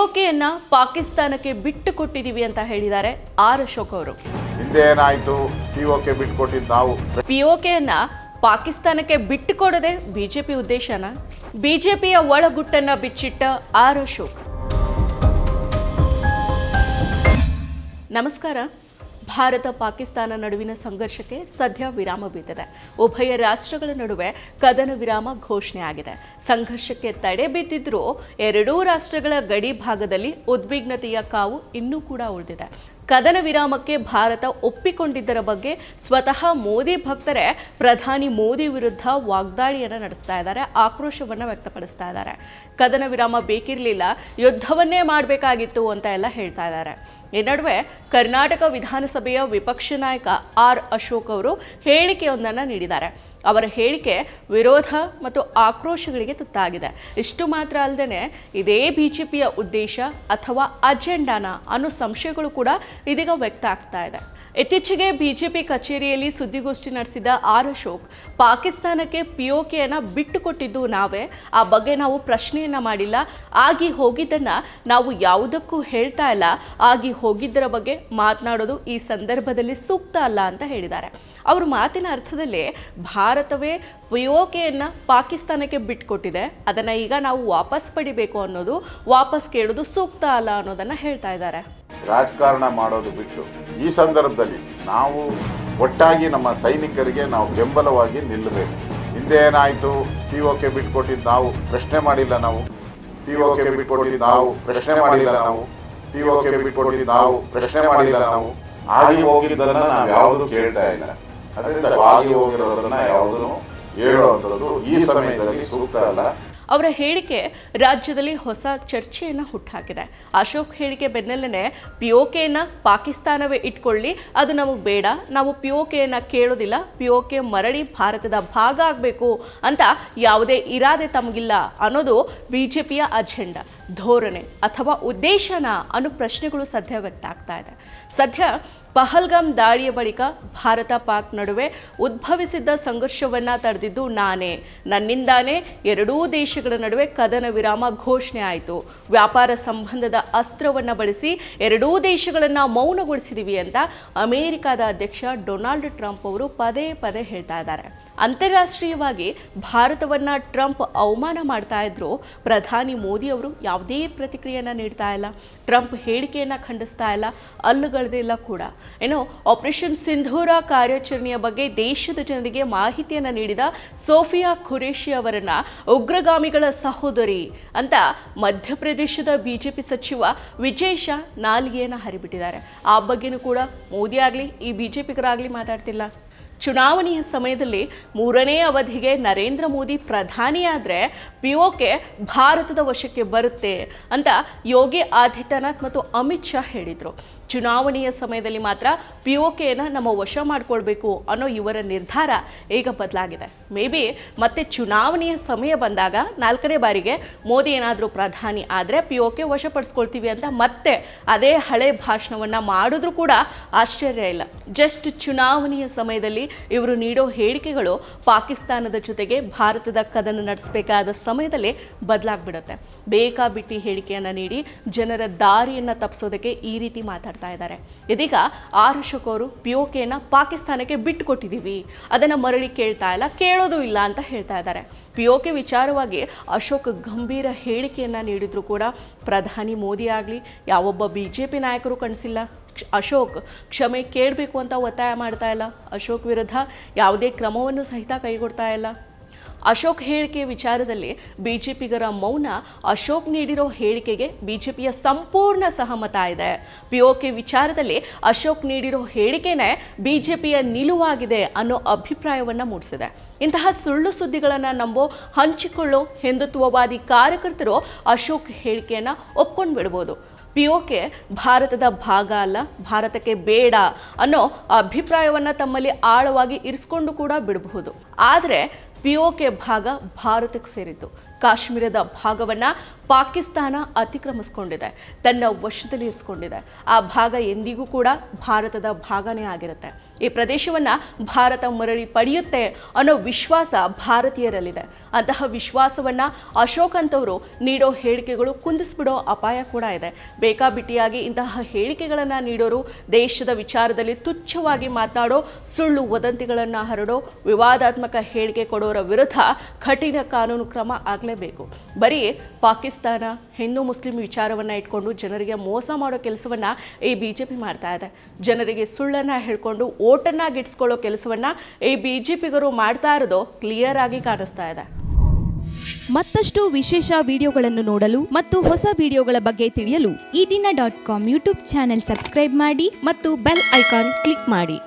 ಪಿಒಕೆಯನ್ನ ಪಾಕಿಸ್ತಾನಕ್ಕೆ ಬಿಟ್ಟು ಕೊಟ್ಟಿದ್ದೀವಿ ಅಂತ ಹೇಳಿದ್ದಾರೆ ಆರ್ ಅಶೋಕ್ ಅವರು. ಹಿಂದೆ ಏನಾಯ್ತು ಪಿ ಓಕೆ ಬಿಟ್ಕೊಟ್ಟಿದ್ದು ನಾವು. ಪಿಒಕೆಯನ್ನ ಪಾಕಿಸ್ತಾನಕ್ಕೆ ಬಿಟ್ಟು ಕೊಡದೆ ಬಿಜೆಪಿ ಉದ್ದೇಶನ? ಬಿಜೆಪಿಯ ಒಳಗುಟ್ಟನ್ನ ಬಿಚ್ಚಿಟ್ಟ ಆರ್ ಅಶೋಕ್. ನಮಸ್ಕಾರ. ಭಾರತ ಪಾಕಿಸ್ತಾನ ನಡುವಿನ ಸಂಘರ್ಷಕ್ಕೆ ಸದ್ಯ ವಿರಾಮ ಬಿದ್ದಿದೆ ಉಭಯ ರಾಷ್ಟ್ರಗಳ ನಡುವೆ ಕದನ ವಿರಾಮ ಘೋಷಣೆ ಆಗಿದೆ. ಸಂಘರ್ಷಕ್ಕೆ ತಡೆ ಬಿದ್ದಿದ್ರೂ ಎರಡೂ ರಾಷ್ಟ್ರಗಳ ಗಡಿ ಭಾಗದಲ್ಲಿ ಉದ್ವಿಗ್ನತೆಯ ಕಾವು ಇನ್ನೂ ಕೂಡ ಉಳಿದಿದೆ. ಕದನ ವಿರಾಮಕ್ಕೆ ಭಾರತ ಒಪ್ಪಿಕೊಂಡಿದ್ದರ ಬಗ್ಗೆ ಸ್ವತಃ ಮೋದಿ ಭಕ್ತರೇ, ಪ್ರಧಾನಿ ಮೋದಿ ವಿರುದ್ಧ ವಾಗ್ದಾಳಿಯನ್ನು ನಡೆಸ್ತಾ ಇದ್ದಾರೆ, ಆಕ್ರೋಶವನ್ನು ವ್ಯಕ್ತಪಡಿಸ್ತಾ ಇದ್ದಾರೆ. ಕದನ ವಿರಾಮ ಬೇಕಿರಲಿಲ್ಲ, ಯುದ್ಧವನ್ನೇ ಮಾಡಬೇಕಾಗಿತ್ತು ಅಂತ ಎಲ್ಲ ಹೇಳ್ತಾ ಇದ್ದಾರೆ. ಈ ನಡುವೆ ಕರ್ನಾಟಕ ವಿಧಾನಸಭೆಯ ವಿಪಕ್ಷ ನಾಯಕ ಆರ್ ಅಶೋಕ್ ಅವರು ಹೇಳಿಕೆಯೊಂದನ್ನು ನೀಡಿದ್ದಾರೆ. ಅವರ ಹೇಳಿಕೆ ವಿರೋಧ ಮತ್ತು ಆಕ್ರೋಶಗಳಿಗೆ ತುತ್ತಾಗಿದೆ. ಇಷ್ಟು ಮಾತ್ರ ಅಲ್ಲದೆ ಇದೇ ಬಿಜೆಪಿಯ ಉದ್ದೇಶ ಅಥವಾ ಅಜೆಂಡಾನ ಅನ್ನೋ ಸಂಶಯಗಳು ಕೂಡ ಇದೀಗ ವ್ಯಕ್ತ ಆಗ್ತಾ ಇದೆ. ಇತ್ತೀಚೆಗೆ ಬಿಜೆಪಿ ಕಚೇರಿಯಲ್ಲಿ ಸುದ್ದಿಗೋಷ್ಠಿ ನಡೆಸಿದ ಆರ್ ಅಶೋಕ್, ಪಾಕಿಸ್ತಾನಕ್ಕೆ ಪಿಒಕೆಯನ್ನು ಬಿಟ್ಟುಕೊಟ್ಟಿದ್ದು ನಾವೇ, ಆ ಬಗ್ಗೆ ನಾವು ಪ್ರಶ್ನೆಯನ್ನ ಮಾಡಿಲ್ಲ. ಆಗಿ ಹೋಗಿದ್ದನ್ನ ನಾವು ಯಾವುದಕ್ಕೂ ಹೇಳ್ತಾ ಇಲ್ಲ. ಆಗಿ ಹೋಗಿದ್ದರ ಬಗ್ಗೆ ಮಾತನಾಡೋದು ಈ ಸಂದರ್ಭದಲ್ಲಿ ಸೂಕ್ತ ಅಲ್ಲ ಅಂತ ಹೇಳಿದ್ದಾರೆ. ಅವ್ರ ಮಾತಿನ ಅರ್ಥದಲ್ಲಿ ಭಾರತವೇ ಪಿಒಕೆಯನ್ನು ಪಾಕಿಸ್ತಾನಕ್ಕೆ ಬಿಟ್ಟುಕೊಟ್ಟಿದೆ. ಅದನ್ನು ಈಗ ನಾವು ವಾಪಸ್ ಪಡಿಬೇಕು ಅನ್ನೋದು, ವಾಪಸ್ ಕೇಳೋದು ಸೂಕ್ತ ಅಲ್ಲ ಅನ್ನೋದನ್ನು ಹೇಳ್ತಾ ಇದ್ದಾರೆ. ರಾಜಕಾರಣ ಮಾಡೋದು ಬಿಟ್ಟು ಈ ಸಂದರ್ಭದಲ್ಲಿ ನಾವು ಒಟ್ಟಾಗಿ ನಮ್ಮ ಸೈನಿಕರಿಗೆ ನಾವು ಬೆಂಬಲವಾಗಿ ನಿಲ್ಲಬೇಕು. ಹಿಂದೆ ಏನಾಯಿತು ಪಿ ಓಕೆ ಬಿಟ್ಕೊಟ್ಟಿದ್ದು ನಾವು ಪ್ರಶ್ನೆ ಮಾಡಿಲ್ಲ ನಾವು. ಪಿ ಓಕೆ ಬಿಟ್ಕೊಟ್ಟಿದ್ದು ನಾವು ಪ್ರಶ್ನೆ ಮಾಡಿಲ್ಲ ನಾವು. ಪಿ ಓಕೆ ಬಿಟ್ಕೊಟ್ಟಿದ್ದು ನಾವು ಪ್ರಶ್ನೆ ಮಾಡಿಲ್ಲ ನಾವು. ಆಗಿ ಹೋಗಿದ್ದನ್ನು ನಾವು ಯಾವುದು ಕೇಳ್ತಾ ಇಲ್ಲ. ಅದರಿಂದ ಆಗಿ ಹೋಗಿರೋದನ್ನ ಯಾವುದನ್ನು ಹೇಳುವಂಥದ್ದು ಈ ಸಮಯದಲ್ಲಿ ಸೂಕ್ತ ಅಲ್ಲ. ಅವರ ಹೇಳಿಕೆ ರಾಜ್ಯದಲ್ಲಿ ಹೊಸ ಚರ್ಚೆಯನ್ನು ಹುಟ್ಟುಹಾಕಿದೆ ಅಶೋಕ್ ಹೇಳಿಕೆ ಬೆನ್ನಲ್ಲೇ ಪಿಒಕೆಯನ್ನು ಪಾಕಿಸ್ತಾನವೇ ಇಟ್ಕೊಳ್ಳಿ, ಅದು ನಮಗೆ ಬೇಡ. ನಾವು ಪಿಒಕೆಯನ್ನು ಕೇಳೋದಿಲ್ಲ ಪಿಒಕೆ ಮರಳಿ ಭಾರತದ ಭಾಗ ಆಗಬೇಕು ಅಂತ ಯಾವುದೇ ಇರಾದೆ ತಮಗಿಲ್ಲ ಅನ್ನೋದು ಬಿಜೆಪಿಯ ಅಜೆಂಡಾ, ಧೋರಣೆ ಅಥವಾ ಉದ್ದೇಶನ ಅನ್ನೋ ಪ್ರಶ್ನೆಗಳು ಸದ್ಯ ವ್ಯಕ್ತ ಆಗ್ತಾ ಇದೆ. ಸದ್ಯ ಪಹಲ್ಗಾಮ್ ದಾಳಿಯ ಬಳಿಕ ಭಾರತ ಪಾಕ್ ನಡುವೆ ಉದ್ಭವಿಸಿದ್ದ ಸಂಘರ್ಷವನ್ನು ತಡೆದಿದ್ದು ನಾನೇ. ನನ್ನಿಂದಾನೇ ಎರಡೂ ದೇಶಗಳ ನಡುವೆ ಕದನ ವಿರಾಮ ಘೋಷಣೆ ಆಯಿತು. ವ್ಯಾಪಾರ ಸಂಬಂಧದ ಅಸ್ತ್ರವನ್ನು ಬಳಸಿ ಎರಡೂ ದೇಶಗಳನ್ನು ಮೌನಗೊಳಿಸಿದೀವಿ ಅಂತ ಅಮೆರಿಕದ ಅಧ್ಯಕ್ಷ ಡೊನಾಲ್ಡ್ ಟ್ರಂಪ್ ಅವರು ಪದೇ ಪದೇ ಹೇಳ್ತಾ ಇದ್ದಾರೆ. ಅಂತಾರಾಷ್ಟ್ರೀಯವಾಗಿ ಭಾರತವನ್ನು ಟ್ರಂಪ್ ಅವಮಾನ ಮಾಡ್ತಾ ಇದ್ರು, ಪ್ರಧಾನಿ ಮೋದಿ ಅವರು ಯಾವುದೇ ಪ್ರತಿಕ್ರಿಯೆಯನ್ನು ನೀಡ್ತಾ ಇಲ್ಲ. ಟ್ರಂಪ್ ಹೇಳಿಕೆಯನ್ನು ಖಂಡಿಸ್ತಾ ಇಲ್ಲ. ಅಲ್ಲುಗಳದಿಲ್ಲ ಕೂಡ. ಏನು ಆಪರೇಷನ್ ಸಿಂಧೂರ ಕಾರ್ಯಾಚರಣೆಯ ಬಗ್ಗೆ ದೇಶದ ಜನರಿಗೆ ಮಾಹಿತಿಯನ್ನು ನೀಡಿದ ಸೋಫಿಯಾ ಖುರೇಶಿ ಅವರನ್ನ ಉಗ್ರಗಾಮಿಗಳ ಸಹೋದರಿ ಅಂತ ಮಧ್ಯಪ್ರದೇಶದ ಬಿಜೆಪಿ ಸಚಿವ ವಿಜಯ್ ಶಾ ನಾಲಿಗೆಯನ್ನು ಹರಿಬಿಟ್ಟಿದ್ದಾರೆ. ಆ ಬಗ್ಗೆನೂ ಕೂಡ ಮೋದಿ ಆಗಲಿ, ಈ ಬಿಜೆಪಿಗರಾಗಲಿ ಮಾತಾಡ್ತಿಲ್ಲ. ಚುನಾವಣೆಯ ಸಮಯದಲ್ಲಿ ಮೂರನೇ ಅವಧಿಗೆ ನರೇಂದ್ರ ಮೋದಿ ಪ್ರಧಾನಿಯಾದರೆ ಪಿಒಕೆ ಭಾರತದ ವಶಕ್ಕೆ ಬರುತ್ತೆ ಅಂತ ಯೋಗಿ ಆದಿತ್ಯನಾಥ್ ಮತ್ತು ಅಮಿತ್ ಶಾ ಹೇಳಿದರು. ಚುನಾವಣೆಯ ಸಮಯದಲ್ಲಿ ಮಾತ್ರ ಪಿಒಕೆಯನ್ನು ನಮ್ಮ ವಶ ಮಾಡಿಕೊಳ್ಬೇಕು ಅನ್ನೋ ಇವರ ನಿರ್ಧಾರ ಈಗ ಬದಲಾಗಿದೆ. ಮೇ ಬಿ ಮತ್ತೆ ಚುನಾವಣೆಯ ಸಮಯ ಬಂದಾಗ ನಾಲ್ಕನೇ ಬಾರಿಗೆ ಮೋದಿ ಏನಾದರೂ ಪ್ರಧಾನಿ ಆದರೆ ಪಿ ಒಕೆ ವಶಪಡಿಸ್ಕೊಳ್ತೀವಿ ಅಂತ ಮತ್ತೆ ಅದೇ ಹಳೆ ಭಾಷಣವನ್ನು ಮಾಡಿದ್ರೂ ಕೂಡ ಆಶ್ಚರ್ಯ ಇಲ್ಲ. ಜಸ್ಟ್ ಚುನಾವಣೆಯ ಸಮಯದಲ್ಲಿ ಇವರು ನೀಡೋ ಹೇಳಿಕೆಗಳು ಪಾಕಿಸ್ತಾನದ ಜೊತೆಗೆ ಭಾರತದ ಕದನ ನಡೆಸಬೇಕಾದ ಸಮಯದಲ್ಲೇ ಬದಲಾಗ್ಬಿಡುತ್ತೆ. ಬೇಕಾಬಿಟ್ಟಿ ಹೇಳಿಕೆಯನ್ನು ನೀಡಿ ಜನರ ದಾರಿಯನ್ನು ತಪ್ಪಿಸೋದಕ್ಕೆ ಈ ರೀತಿ ಮಾತಾಡ್ತಾ ಇದ್ದಾರೆ. ಇದೀಗ ಆರ್ ಅವರು ಪಿ ಪಾಕಿಸ್ತಾನಕ್ಕೆ ಬಿಟ್ಟು ಕೊಟ್ಟಿದ್ದೀವಿ ಅದನ್ನು ಮರಳಿ ಕೇಳ್ತಾ ಇಲ್ಲ, ಕೇಳೋದು ಇಲ್ಲ ಅಂತ ಹೇಳ್ತಾ ಇದ್ದಾರೆ. ಪಿ ವಿಚಾರವಾಗಿ ಅಶೋಕ್ ಗಂಭೀರ ಹೇಳಿಕೆಯನ್ನು ನೀಡಿದ್ರು ಕೂಡ ಪ್ರಧಾನಿ ಮೋದಿ ಆಗಲಿ, ಯಾವೊಬ್ಬ ಬಿ ಜೆ ಪಿ ನಾಯಕರು ಕಾಣಿಸಿಲ್ಲ. ಅಶೋಕ್ ಕ್ಷಮೆ ಕೇಳಬೇಕು ಅಂತ ಒತ್ತಾಯ ಮಾಡ್ತಾ ಇಲ್ಲ. ಅಶೋಕ್ ವಿರುದ್ಧ ಯಾವುದೇ ಕ್ರಮವನ್ನು ಸಹಿತ ಕೈಗೊಡ್ತಾ ಇಲ್ಲ. ಅಶೋಕ್ ಹೇಳಿಕೆ ವಿಚಾರದಲ್ಲಿ ಬಿಜೆಪಿಗರ ಮೌನ ಅಶೋಕ್ ನೀಡಿರೋ ಹೇಳಿಕೆಗೆ ಬಿಜೆಪಿಯ ಸಂಪೂರ್ಣ ಸಹಮತ ಇದೆ. ಪಿಒಕೆ ವಿಚಾರದಲ್ಲಿ ಅಶೋಕ್ ನೀಡಿರೋ ಹೇಳಿಕೆನೇ ಬಿಜೆಪಿಯ ನಿಲುವಾಗಿದೆ ಅನ್ನೋ ಅಭಿಪ್ರಾಯವನ್ನು ಮೂಡಿಸಿದೆ. ಇಂತಹ ಸುಳ್ಳು ಸುದ್ದಿಗಳನ್ನು ನಂಬೋ, ಹಂಚಿಕೊಳ್ಳೋ, ಹಿಂದುತ್ವವಾದಿ ಕಾರ್ಯಕರ್ತರು ಅಶೋಕ್ ಹೇಳಿಕೆಯನ್ನು ಒಪ್ಕೊಂಡು ಬಿಡ್ಬೋದು ಪಿಒಕೆ ಭಾರತದ ಭಾಗ ಅಲ್ಲ, ಭಾರತಕ್ಕೆ ಬೇಡ ಅನ್ನೋ ಅಭಿಪ್ರಾಯವನ್ನು ತಮ್ಮಲ್ಲಿ ಆಳವಾಗಿ ಇರಿಸ್ಕೊಂಡು ಕೂಡ ಬಿಡಬಹುದು. ಆದರೆ ಪಿಒಕೆ ಭಾಗ ಭಾರತಕ್ಕೆ ಸೇರಿದ್ದು. ಕಾಶ್ಮೀರದ ಭಾಗವನ್ನು ಪಾಕಿಸ್ತಾನ ಅತಿಕ್ರಮಿಸ್ಕೊಂಡಿದೆ, ತನ್ನ ವಶದಲ್ಲಿ ಇರಿಸ್ಕೊಂಡಿದೆ. ಆ ಭಾಗ ಎಂದಿಗೂ ಕೂಡ ಭಾರತದ ಭಾಗನೇ ಆಗಿರುತ್ತೆ. ಈ ಪ್ರದೇಶವನ್ನ ಭಾರತ ಮರಳಿ ಪಡೆಯುತ್ತೆ ಅನ್ನೋ ವಿಶ್ವಾಸ ಭಾರತೀಯರಲ್ಲಿದೆ. ಅಂತಹ ವಿಶ್ವಾಸವನ್ನ ಅಶೋಕ್ ಅಂತವರು ನೀಡೋ ಹೇಳಿಕೆಗಳು ಕುಂದಿಸ್ಬಿಡೋ ಅಪಾಯ ಕೂಡ ಇದೆ. ಬೇಕಾಬಿಟ್ಟಿಯಾಗಿ ಇಂತಹ ಹೇಳಿಕೆಗಳನ್ನು ನೀಡೋರು ದೇಶದ ವಿಚಾರದಲ್ಲಿ ತುಚ್ಛವಾಗಿ ಮಾತನಾಡೋ, ಸುಳ್ಳು ವದಂತಿಗಳನ್ನು ಹರಡೋ, ವಿವಾದಾತ್ಮಕ ಹೇಳಿಕೆ ಕೊಡೋರ ವಿರುದ್ಧ ಕಠಿಣ ಕಾನೂನು ಕ್ರಮ ಆಗಲೇಬೇಕು. ಬರೀ ಪಾಕಿಸ್ತಾನ, ಹಿಂದೂ, ಮುಸ್ಲಿಂ ವಿಚಾರವನ್ನು ಇಟ್ಕೊಂಡು ಜನರಿಗೆ ಮೋಸ ಮಾಡೋ ಕೆಲಸವನ್ನು ಈ ಬಿ ಜೆ ಪಿ ಮಾಡ್ತಾ ಇದೆ. ಜನರಿಗೆ ಸುಳ್ಳನ್ನು ಹೇಳ್ಕೊಂಡು ಓಟನ್ನು ಗಿಟ್ಸ್ಕೊಳ್ಳೋ ಕೆಲಸವನ್ನು ಈ ಬಿ ಜೆ ಪಿಗರು ಮಾಡ್ತಾ ಇರೋದು ಕ್ಲಿಯರ್ ಆಗಿ ಕಾಣಿಸ್ತಾ ಇದೆ. ಮತ್ತಷ್ಟು ವಿಶೇಷ ವಿಡಿಯೋಗಳನ್ನು ನೋಡಲು ಮತ್ತು ಹೊಸ ವಿಡಿಯೋಗಳ ಬಗ್ಗೆ ತಿಳಿಯಲು Ee Dina dot com YouTube channel subscribe ಮಾಡಿ ಮತ್ತು ಬೆಲ್ ಐಕಾನ್ ಕ್ಲಿಕ್ ಮಾಡಿ.